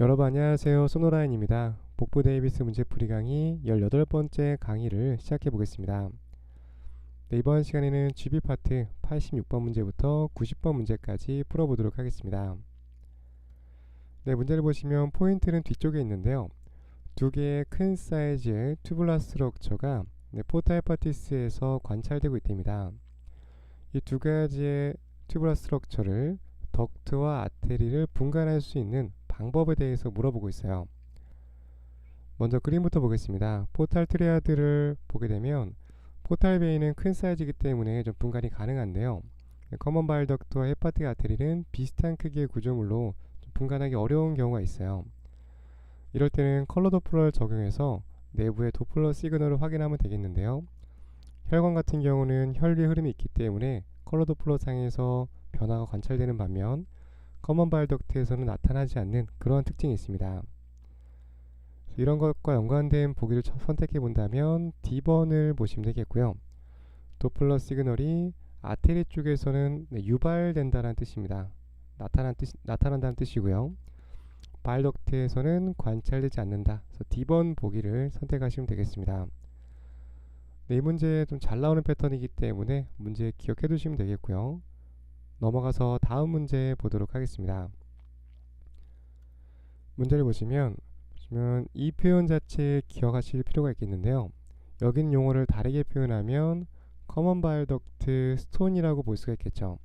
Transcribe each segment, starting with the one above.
여러분 안녕하세요. 소노라인입니다. 복부 데이비스 문제풀이 강의 18번째 강의를 시작해 보겠습니다. 네, 이번 시간에는 GB 파트 86번 문제부터 90번 문제까지 풀어보도록 하겠습니다. 네, 문제를 보시면 포인트는 뒤쪽에 있는데요. 두 개의 큰 사이즈의 튜블라 스트럭처가 네, 포타헤파티스에서 관찰되고 있답니다. 이 두 가지의 튜블라 스트럭처를 덕트와 아테리를 분간할 수 있는 방법에 대해서 물어보고 있어요. 먼저 그림부터 보겠습니다. 포탈 트리아드를 보게 되면 포탈 베이는 큰 사이즈이기 때문에 좀 분간이 가능한데요. 커먼 바일 덕트와 헤파틱 아테리는 비슷한 크기의 구조물로 분간하기 어려운 경우가 있어요. 이럴 때는 컬러 도플러를 적용해서 내부의 도플러 시그널을 확인하면 되겠는데요. 혈관 같은 경우는 혈류의 흐름이 있기 때문에 컬러 도플러 상에서 변화가 관찰되는 반면 커먼 바일 덕트에서는 나타나지 않는 그러한 특징이 있습니다. 이런 것과 연관된 보기를 선택해 본다면 D번을 보시면 되겠고요. 도플러 시그널이 아테리 쪽에서는 네, 유발된다는 뜻입니다. 나타난 뜻, 나타난다는 뜻이고요. 바일덕트에서는 관찰되지 않는다. 그래서 D번 보기를 선택하시면 되겠습니다. 네, 이 문제 좀 잘 나오는 패턴이기 때문에 문제 기억해 두시면 되겠고요. 넘어가서 다음 문제 보도록 하겠습니다. 문제를 보시면, 보시면 이 표현 자체에 기억하실 필요가 있겠는데요. 여기는 용어를 다르게 표현하면 커먼 바이덕트 스톤이라고 볼 수가 있겠죠.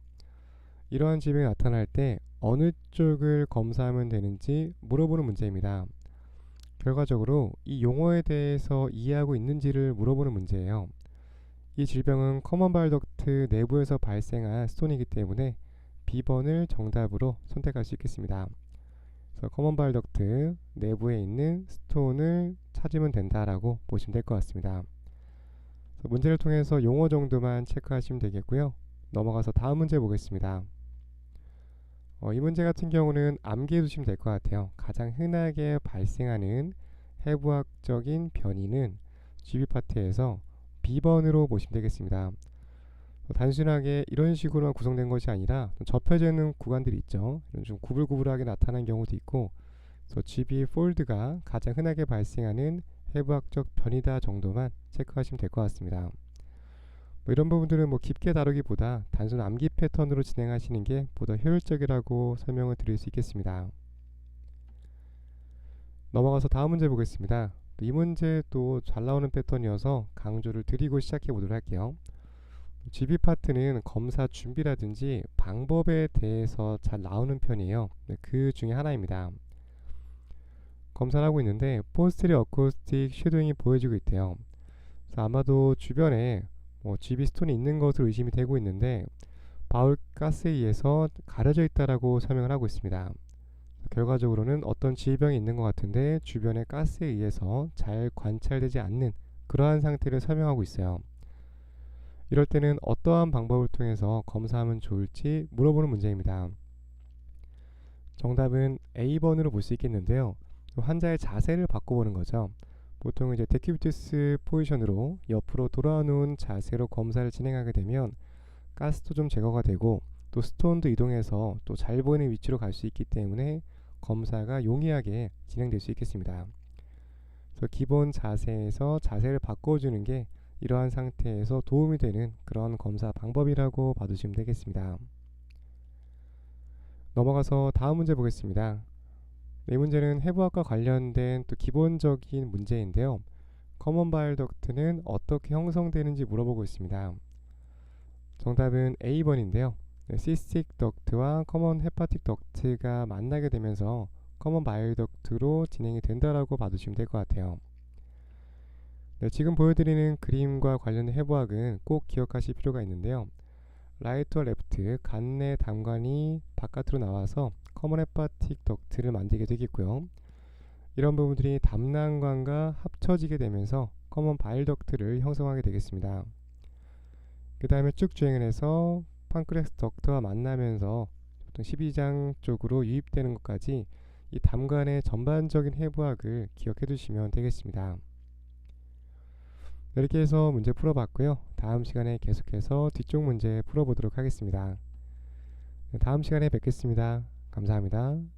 이러한 질병이 나타날 때 어느 쪽을 검사하면 되는지 물어보는 문제입니다. 결과적으로 이 용어에 대해서 이해하고 있는지를 물어보는 문제예요. 이 질병은 커먼 바이덕트 내부에서 발생한 스톤이기 때문에 B번을 정답으로 선택할 수 있겠습니다. 그래서 커먼 바이덕트 내부에 있는 스톤을 찾으면 된다라고 보시면 될 것 같습니다. 문제를 통해서 용어 정도만 체크하시면 되겠고요. 넘어가서 다음 문제 보겠습니다. 어, 이 문제 같은 경우는 암기해 두시면 될 것 같아요. 가장 흔하게 발생하는 해부학적인 변이는 GB 파트에서 B번으로 보시면 되겠습니다. 단순하게 이런 식으로만 구성된 것이 아니라 접혀져 있는 구간들이 있죠. 좀 구불구불하게 나타난 경우도 있고 그래서 GB 폴드가 가장 흔하게 발생하는 해부학적 변이다 정도만 체크하시면 될 것 같습니다. 뭐 이런 부분들은 뭐 깊게 다루기보다 단순 암기 패턴으로 진행하시는 게 보다 효율적이라고 설명을 드릴 수 있겠습니다. 넘어가서 다음 문제 보겠습니다. 이 문제 또잘 나오는 패턴이어서 강조를 드리고 시작해 보도록 할게요. GB 파트는 검사 준비라든지 방법에 대해서 잘 나오는 편이에요. 네, 그 중에 하나입니다. 검사를 하고 있는데 포스트리 어쿠스틱 쉐도잉이 보여지고 있대요. 아마도 주변에 뭐 GB 스톤이 있는 것으로 의심이 되고 있는데 바울 가스에 의해서 가려져 있다라고 설명을 하고 있습니다. 결과적으로는 어떤 질병이 있는 것 같은데 주변의 가스에 의해서 잘 관찰되지 않는 그러한 상태를 설명하고 있어요. 이럴 때는 어떠한 방법을 통해서 검사하면 좋을지 물어보는 문제입니다. 정답은 A번으로 볼 수 있겠는데요. 환자의 자세를 바꿔보는 거죠. 보통 이제 데큐비투스 포지션으로 옆으로 돌아놓은 자세로 검사를 진행하게 되면 가스도 좀 제거가 되고 또 스톤도 이동해서 또 잘 보이는 위치로 갈 수 있기 때문에 검사가 용이하게 진행될 수 있겠습니다. 그래서 기본 자세에서 자세를 바꿔주는 게 이러한 상태에서 도움이 되는 그런 검사 방법이라고 봐두시면 되겠습니다. 넘어가서 다음 문제 보겠습니다. 이 문제는 해부학과 관련된 또 기본적인 문제인데요. 커먼 바일 덕트는 어떻게 형성되는지 물어보고 있습니다. 정답은 A번인데요. 네, 시스틱 덕트와 커먼 헤파틱 덕트가 만나게 되면서 커먼 바일 덕트로 진행이 된다라고 봐두시면 될 것 같아요. 네, 지금 보여드리는 그림과 관련된 해부학은 꼭 기억하실 필요가 있는데요. 라이트와 레프트 간내 담관이 바깥으로 나와서 커먼 헤파틱 덕트를 만들게 되겠고요. 이런 부분들이 담낭관과 합쳐지게 되면서 커먼 바일 덕트를 형성하게 되겠습니다. 그 다음에 쭉 주행을 해서 판크레스 덕트와 만나면서 보통 12장 쪽으로 유입되는 것까지 이 담관의 전반적인 해부학을 기억해 두시면 되겠습니다. 이렇게 해서 문제 풀어봤고요. 다음 시간에 계속해서 뒤쪽 문제 풀어보도록 하겠습니다. 네, 다음 시간에 뵙겠습니다. 감사합니다.